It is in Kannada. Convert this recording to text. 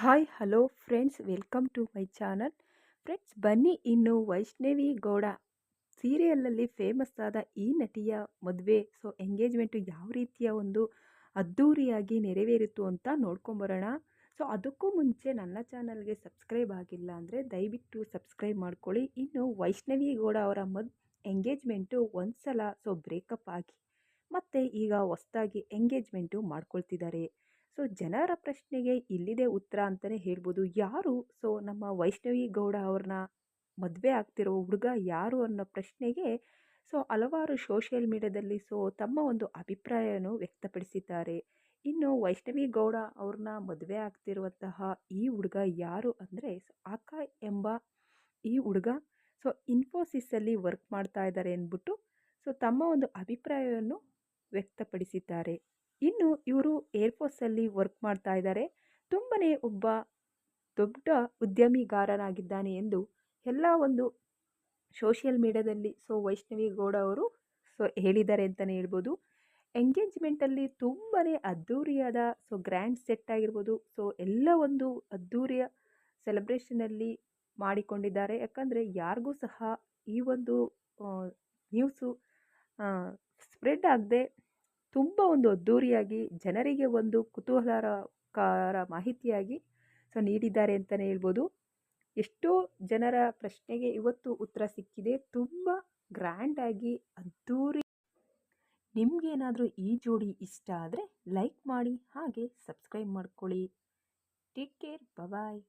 Hi hello friends welcome to my channel friends ಬನ್ನಿ ಇನ್ನು ವೈಷ್ಣವಿ ಗೌಡ ಸೀರಿಯಲಲ್ಲಿ ಫೇಮಸ್ ಆದ ಈ ನಟಿಯ ಮದುವೆ. ಸೊ ಎಂಗೇಜ್ಮೆಂಟು ಯಾವ ರೀತಿಯ ಒಂದು ಅದ್ಧೂರಿಯಾಗಿ ನೆರವೇರಿತು ಅಂತ ನೋಡ್ಕೊಂಬರೋಣ. ಸೊ ಅದಕ್ಕೂ ಮುಂಚೆ ನನ್ನ ಚಾನಲ್ಗೆ ಸಬ್ಸ್ಕ್ರೈಬ್ ಆಗಿಲ್ಲ ಅಂದರೆ ದಯವಿಟ್ಟು ಸಬ್ಸ್ಕ್ರೈಬ್ ಮಾಡ್ಕೊಳ್ಳಿ. ಇನ್ನು ವೈಷ್ಣವಿ ಗೌಡ ಅವರ ಮದ್ ಎಂಗೇಜ್ಮೆಂಟು ಒಂದು ಸಲ ಸೊ ಬ್ರೇಕಪ್ ಆಗಿ. ಮತ್ತು ಈಗ ಹೊಸ್ದಾಗಿ ಎಂಗೇಜ್ಮೆಂಟು ಮಾಡ್ಕೊಳ್ತಿದ್ದಾರೆ. ಸೊ, ಜನರ ಪ್ರಶ್ನೆಗೆ ಇಲ್ಲಿದೆ ಉತ್ತರ ಅಂತಲೇ ಹೇಳ್ಬೋದು. ಯಾರು? ಸೊ, ನಮ್ಮ ವೈಷ್ಣವಿ ಗೌಡ ಅವ್ರನ್ನ ಮದುವೆ ಆಗ್ತಿರೋ ಹುಡುಗ ಯಾರು ಅನ್ನೋ ಪ್ರಶ್ನೆಗೆ ಸೊ, ಹಲವಾರು ಸೋಷಿಯಲ್ ಮೀಡಿಯಾದಲ್ಲಿ ಸೊ, ತಮ್ಮ ಒಂದು ಅಭಿಪ್ರಾಯವನ್ನು ವ್ಯಕ್ತಪಡಿಸಿದ್ದಾರೆ. ಇನ್ನು ವೈಷ್ಣವಿ ಗೌಡ ಅವ್ರನ್ನ ಮದುವೆ ಆಗ್ತಿರುವಂತಹ ಈ ಹುಡುಗ ಯಾರು ಅಂದರೆ ಅಕ್ಕ ಎಂಬ ಈ ಹುಡುಗ ಸೊ ಇನ್ಫೋಸಿಸಲ್ಲಿ ವರ್ಕ್ ಮಾಡ್ತಾ ಇದ್ದಾರೆ ಅಂದ್ಬಿಟ್ಟು, ಸೊ, ತಮ್ಮ ಒಂದು ಅಭಿಪ್ರಾಯವನ್ನು ವ್ಯಕ್ತಪಡಿಸಿದ್ದಾರೆ. ಇನ್ನು ಇವರು ಏರ್ಫೋರ್ಸಲ್ಲಿ ವರ್ಕ್ ಮಾಡ್ತಾ ಇದ್ದಾರೆ. ತುಂಬನೇ ಒಬ್ಬ ದೊಡ್ಡ ಉದ್ಯಮಿಗಾರನಾಗಿದ್ದಾನೆ ಎಂದು ಎಲ್ಲ ಒಂದು ಸೋಷಿಯಲ್ ಮೀಡಿಯಾದಲ್ಲಿ ಸೊ ವೈಷ್ಣವಿ ಗೌಡ ಅವರು ಸೊ ಹೇಳಿದ್ದಾರೆ ಅಂತಲೇ ಹೇಳ್ಬೋದು. ಎಂಗೇಜ್ಮೆಂಟಲ್ಲಿ ತುಂಬನೇ ಅದ್ಧೂರಿಯಾದ ಸೊ ಗ್ರ್ಯಾಂಡ್ ಸೆಟ್ ಆಗಿರ್ಬೋದು. ಸೊ ಎಲ್ಲ ಒಂದು ಅದ್ಧೂರಿಯ ಸೆಲೆಬ್ರೇಷನಲ್ಲಿ ಮಾಡಿಕೊಂಡಿದ್ದಾರೆ. ಯಾಕಂದರೆ ಯಾರಿಗೂ ಸಹ ಈ ಒಂದು ನ್ಯೂಸು ಸ್ಪ್ರೆಡ್ ಆಗದೆ ತುಂಬ ಒಂದು ಅದ್ಧೂರಿಯಾಗಿ ಜನರಿಗೆ ಒಂದು ಕುತೂಹಲಕರ ಮಾಹಿತಿಯಾಗಿ ಸೊ ನೀಡಿದ್ದಾರೆ ಅಂತಲೇ ಹೇಳ್ಬೋದು. ಎಷ್ಟೋ ಜನರ ಪ್ರಶ್ನೆಗೆ ಇವತ್ತು ಉತ್ತರ ಸಿಕ್ಕಿದೆ. ತುಂಬ ಗ್ರ್ಯಾಂಡಾಗಿ ಅದ್ಧೂರಿ ನಿಮಗೇನಾದರೂ ಈ ಜೋಡಿ ಇಷ್ಟ ಆದರೆ ಲೈಕ್ ಮಾಡಿ ಹಾಗೆ ಸಬ್ಸ್ಕ್ರೈಬ್ ಮಾಡ್ಕೊಳ್ಳಿ. Take care. ಬಾಯ್